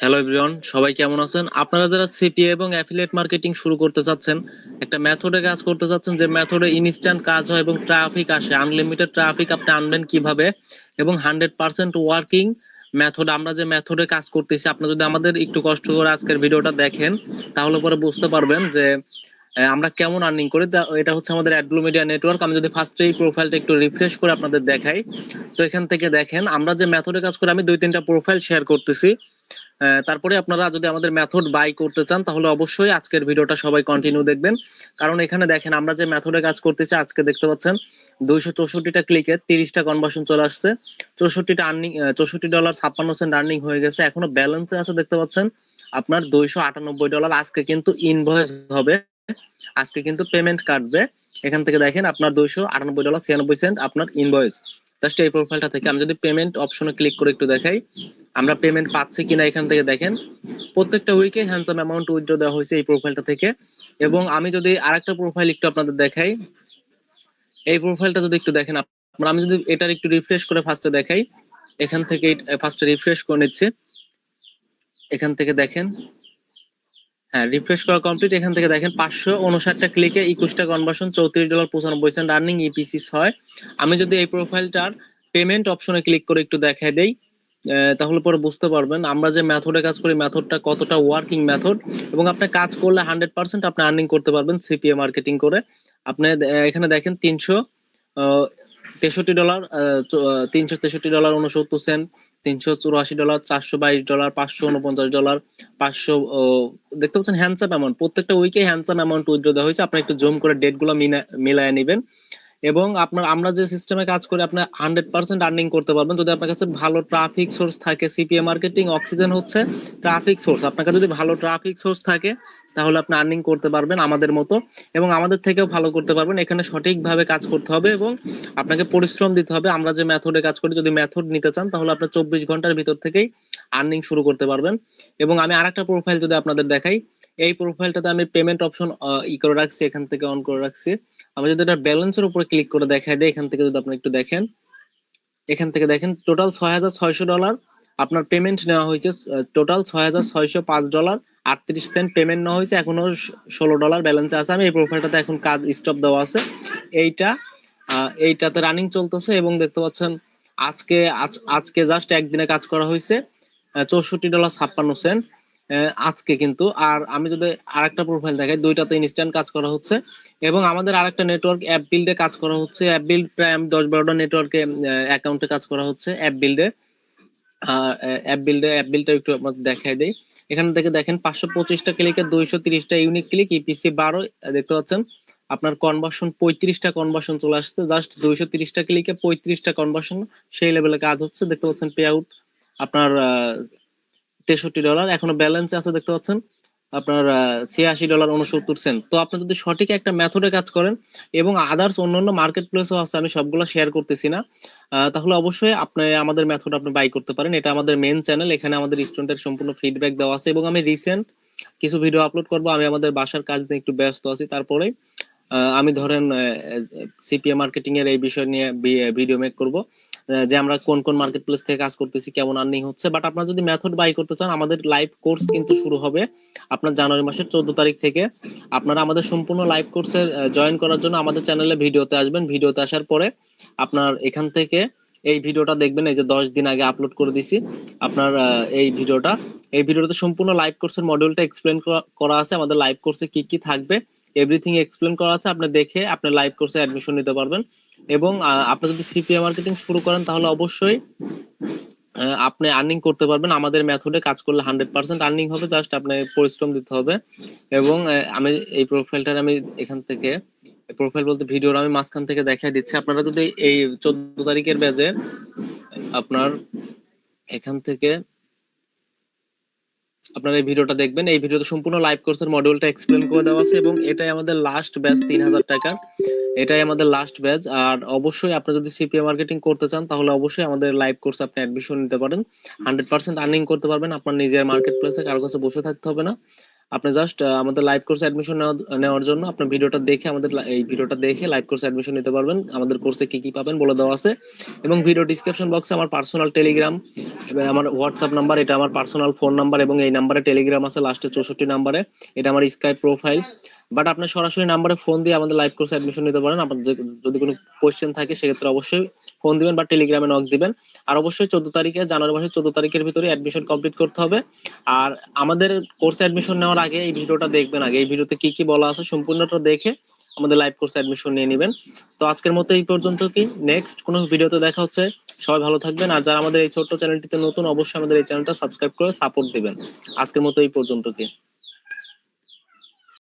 Hello everyone সবাই কেমন আছেন? আপনারা যারা সিপিএ এবং অ্যাফিলিয়েট মার্কেটিং শুরু করতে চাচ্ছেন, একটা মেথডে কাজ করতে চাচ্ছেন যে মেথডে ইনস্ট্যান্ট কাজ হয় এবং ট্রাফিক আসে আনলিমিটেড ট্রাফিক আপনি আনবেন কীভাবে? এবং হান্ড্রেড পার্সেন্ট ওয়ার্কিং মেথড আমরা যে মেথডে কাজ করতেছি, আপনি যদি আমাদের একটু কষ্ট করে আজকের ভিডিওটা দেখেন, তাহলে পরে বুঝতে পারবেন যে আমরা কেমন আর্নিং করি। এটা হচ্ছে আমাদের অ্যাডব্লু মিডিয়া নেটওয়ার্ক আমি যদি ফার্স্টে এই প্রোফাইলটা একটু রিফ্রেশ করে আপনাদের দেখাই। তো এখান থেকে দেখেন, আমরা যে মেথডে কাজ করি, আমি দুই তিনটা প্রোফাইল শেয়ার করতেছি। তারপরে আপনারা যদি আমাদের মেথড বাই করতে চান, তাহলে অবশ্যই আজকের ভিডিওটা সবাই কন্টিনিউ দেখবেন। কারণ এখানে দেখেন, আমরা যে মেথডে কাজ করতেছি, আজকে দেখতে পাচ্ছেন, দুইশো চৌষট্টিটা ক্লিকে তিরিশটা কনভার্সন চলে আসছে। চৌষট্টিটা আর্নিং চৌষট্টি ডলার ছাপ্পান্ন সেন্ট আর্নিং হয়ে গেছে। এখনও ব্যালেন্সে আছে, দেখতে পাচ্ছেন, আপনার দুইশো আটানব্বই ডলার আজকে কিন্তু ইনভয়েস হবে, আজকে কিন্তু পেমেন্ট কাটবে। এখান থেকে দেখেন, আপনার দুইশো আটানব্বই ডলার ছিয়ানব্বই সেন্ট আপনার ইনভয়েস জাস্ট এই প্রোফাইলটা থেকে আমি যদি পেমেন্ট অপশনে ক্লিক করে একটু দেখাই। আমরা পেমেন্ট পাচ্ছি কিনা এখান থেকে দেখেন। প্রত্যেকটা উইকে হ্যান্ডসাম অ্যামাউন্ট উইথড্র দেওয়া হয়েছে এই প্রোফাইলটা থেকে। এবং আমি যদি আরেকটা প্রোফাইল একটু আপনাদের দেখাই, এই প্রোফাইলটা যদি একটু দেখেন, আপনারা, আমি যদি এটার একটু রিফ্রেশ করে ফার্স্টে দেখাই, এখান থেকে ফার্স্টে রিফ্রেশ করে নিচ্ছে। এখান থেকে দেখেন হ্যাঁ রিফ্রেশ করা কমপ্লিট এখান থেকে দেখেন, পাঁচশো উনষাটটা ক্লিকে একুশটা কনভার্সন চৌত্রিশ ডলার পঁচানব্বই সেন্ট আর্নিং ইপিসি হয় আমি যদি এই প্রোফাইলটার পেমেন্ট অপশনে ক্লিক করে একটু দেখাই দেই তাহলে পরে বুঝতে পারবেন। আমরা যে মেথডে কাজ করি মেথডটা কতটা ওয়ার্কিং মেথড এবং আপনি কাজ করলে হান্ড্রেড পার্সেন্ট আপনি আর্নিং করতে পারবেন সিপিএ মার্কেটিং করে। আপনি এখানে দেখেন তিনশো তেষট্টি ডলার তিনশো তেষট্টি ডলার উনসত্তর সেন্ট তিনশো চুরাশি ডলার চারশো বাইশ ডলার পাঁচশো উনপঞ্চাশ ডলার পাঁচশো দেখতে পাচ্ছেন হ্যান্ডসাম অ্যামাউন্ট প্রত্যেকটা উইকে হ্যান্ডসাম অ্যামাউন্ট উইথড্র দেওয়া হয়েছে। আপনি একটু জুম করে ডেটগুলো মিলায় নেবেন। এবং আপনার, আমরা যে সিস্টেমে কাজ করি, আপনি হান্ড্রেড পার্সেন্ট আর্নিং করতে পারবেন। যদি আপনার কাছে ভালো ট্রাফিক সোর্স থাকে সিপিএ মার্কেটিং অক্সিজেন হচ্ছে ট্রাফিক সোর্স আপনার কাছে যদি ভালো ট্রাফিক সোর্স থাকে, তাহলে আপনি আর্নিং করতে পারবেন আমাদের মতো এবং আমাদের থেকেও ভালো করতে পারবেন। এখানে সঠিকভাবে কাজ করতে হবে এবং আপনাকে পরিশ্রম দিতে হবে। আমরা যে মেথডে কাজ করি, যদি মেথড নিতে চান, তাহলে আপনি চব্বিশ ঘণ্টার ভিতর থেকেই আর্নিং শুরু করতে পারবেন। এবং আমি আরেকটা প্রোফাইল যদি আপনাদের দেখাই, এই প্রোফাইলটাতে আমি পেমেন্ট অপশন ই করে রাখছি, এখান থেকে অন করে রাখছি। আমি যদি এটা ব্যালেন্সের উপরে ক্লিক করে দেখাই দিই এখান থেকে যদি আপনি একটু দেখেন, এখান থেকে দেখেন টোটাল ছয় হাজার ছয়শো ডলার আপনার পেমেন্ট নেওয়া হয়েছে টোটাল ছয় হাজার পাঁচ ডলার আটত্রিশ সেন্ট পেমেন্ট নেওয়া হয়েছে এখনও ষোলো ডলার ব্যালেন্স আছে। আমি এই প্রোফাইলটাতে এখন কাজ স্টপ দেওয়া আছে। এইটা এইটাতে রানিং চলতেছে এবং দেখতে পাচ্ছেন, আজকে, আজ- আজকে জাস্ট একদিনে কাজ করা হয়েছে চৌষট্টি ডলার ছাপ্পান্ন সেন্ট আজকে কিন্তু। আর আমি যদি আরেকটা প্রোফাইল দেখাই, দুইটাতে ইনস্ট্যান্ট কাজ করা হচ্ছে। এবং আমাদের আরেকটা নেটওয়ার্ক অ্যাপ বিল্ডে কাজ করা হচ্ছে। অ্যাপ বিল্ড প্রায় আমি দশ বারোটা নেটওয়ার্কে অ্যাকাউন্টে কাজ করা হচ্ছে অ্যাপ বিল্ডে অ্যাপ বিল্ডে অ্যাপ বিল্ডটা একটু দেখাই দেই। এখান থেকে দেখেন, পাঁচশো পঁচিশটা ক্লিকে দুইশো তিরিশটা ইউনিক ক্লিক ইপিসি বারো, দেখতে পাচ্ছেন? আপনার কনভার্সন পঁয়ত্রিশটা কনভার্সন চলে আসছে। জাস্ট দুইশো তিরিশটা ক্লিকে পঁয়ত্রিশটা কনভার্সন সেই লেভেলে কাজ হচ্ছে। দেখতে পাচ্ছেন পে আউট আপনার তেষট্টি ডলার এখনও ব্যালেন্স আছে দেখতে পাচ্ছেন। আপনার ছিয়াশি ডলার উনসত্তর সেন্ট তো আপনি যদি সঠিক একটা মেথডে কাজ করেন এবং আদার্স অন্যান্য মার্কেট প্লেসও আছে, আমি সবগুলো শেয়ার করতেছি না তাহলে অবশ্যই আপনি আমাদের মেথড আপনি বাই করতে পারেন। এটা আমাদের মেন চ্যানেল এখানে আমাদের স্টুডেন্টের সম্পূর্ণ ফিডব্যাক দেওয়া আছে এবং আমি রিসেন্ট কিছু ভিডিও আপলোড করব। আমি আমাদের বাসার কাজ নিয়ে একটু ব্যস্ত আছি, তারপরে আমি ধরেন সিপিএ মার্কেটিং এর এই বিষয় নিয়ে ভিডিও মেক করব। যে আমরা কোন কোন মার্কেট প্লেস থেকে কাজ করতেছি, কেমন আর্নিং হচ্ছে। বাট আপনারা যদি মেথড বাই করতে চান, আমাদের লাইভ কোর্স কিন্তু শুরু হবে আপনার জানুয়ারি মাসের চোদ্দ তারিখ থেকে। আপনারা আমাদের সম্পূর্ণ লাইভ কোর্সে জয়েন করার জন্য আমাদের চ্যানেলে ভিডিওতে আসবেন। ভিডিওতে আসার পরে আপনার এখান থেকে এই ভিডিওটা দেখবেন। এই যে দশ দিন আগে আপলোড করে দিছি। আপনার এই ভিডিওটা এই ভিডিওতে সম্পূর্ণ লাইভ কোর্সের মডিউলটা এক্সপ্লেন করা আছে। আমাদের লাইভ কোর্সে কি কি থাকবে। এভরিথিং এক্সপ্লেন করা আছে, আপনি দেখে আপনার লাইভ কোর্সে অ্যাডমিশন নিতে পারবেন। এবং আপনি যদি সিপিএ মার্কেটিং শুরু করেন, তাহলে অবশ্যই আপনি আর্নিং করতে পারবেন। আমাদের মেথডে কাজ করলে হান্ড্রেড পার্সেন্ট আর্নিং হবে জাস্ট আপনাকে পরিশ্রম দিতে হবে। এবং আমি এই প্রোফাইলটার আমি এখান থেকে প্রোফাইল বলতে ভিডিওর আমি মাঝখান থেকে দেখাই দিচ্ছি। আপনারা যদি এই চোদ্দ তারিখের ব্যাচে আপনার এখান থেকে আপনারা এই ভিডিওটা দেখবেন। এই ভিডিওতে সম্পূর্ণ লাইভ কোর্সের মডিউলটা এক্সপ্লেন করে দেওয়া আছে এবং এটাই আমাদের লাস্ট ব্যাচ তিন হাজার টাকা এটাই আমাদের লাস্ট ব্যাচ আর অবশ্যই আপনি যদি সিপিএ মার্কেটিং করতে চান, তাহলে অবশ্যই আমাদের লাইভ কোর্স আপনি অ্যাডমিশন নিতে পারেন। হান্ড্রেড পার্সেন্ট আর্নিং করতে পারবেন। আপনার নিজের মার্কেট প্লেসে কারও কাছে বসে থাকতে হবে না। আপনি জাস্ট আমাদের লাইভ কোর্সে অ্যাডমিশন নেওয়ার জন্য আপনার ভিডিওটা দেখে আমাদের এই ভিডিওটা দেখে লাইভ কোর্সে অ্যাডমিশন নিতে পারবেন। আমাদের কোর্সে কি কি পাবেন বলে দেওয়া আছে। এবং ভিডিও ডিসক্রিপশন বক্সে আমার পার্সোনাল টেলিগ্রাম এবং আমার হোয়াটসঅ্যাপ নাম্বার এটা আমার পার্সোনাল ফোন নাম্বার এবং এই নাম্বারে টেলিগ্রাম আছে লাস্টে চৌষট্টি নাম্বারে এটা আমার স্কাই প্রোফাইল বাট আপনি সরাসরি নাম্বারে ফোন দিয়ে আমাদের লাইভ কোর্সে অ্যাডমিশন নিতে পারেন। আপনার যদি কোনো কোয়েশ্চেন থাকে, সেক্ষেত্রে অবশ্যই ফোন দিবেন বা টেলিগ্রামে নক দিবেন। আর অবশ্যই চোদ্দ তারিখে, জানুয়ারি মাসের চোদ্দ তারিখের ভিতরে অ্যাডমিশন কমপ্লিট করতে হবে। আর আমাদের কোর্সে অ্যাডমিশন নেওয়ার আগে এই ভিডিওটা দেখবেন আগে। এই ভিডিওতে কি কি বলা আছে সম্পূর্ণটা দেখে আমাদের লাইভ কোর্সে অ্যাডমিশন নিয়ে নেবেন। তো আজকের মতো এই পর্যন্ত কি? নেক্সট কোনো ভিডিওতে দেখা হচ্ছে। সবাই ভালো থাকবেন। আর যারা আমাদের এই ছোট্ট চ্যানেলটিতে নতুন, অবশ্যই আমাদের এই চ্যানেলটা সাবস্ক্রাইব করে সাপোর্ট দিবেন। আজকের মতো এই পর্যন্ত কি?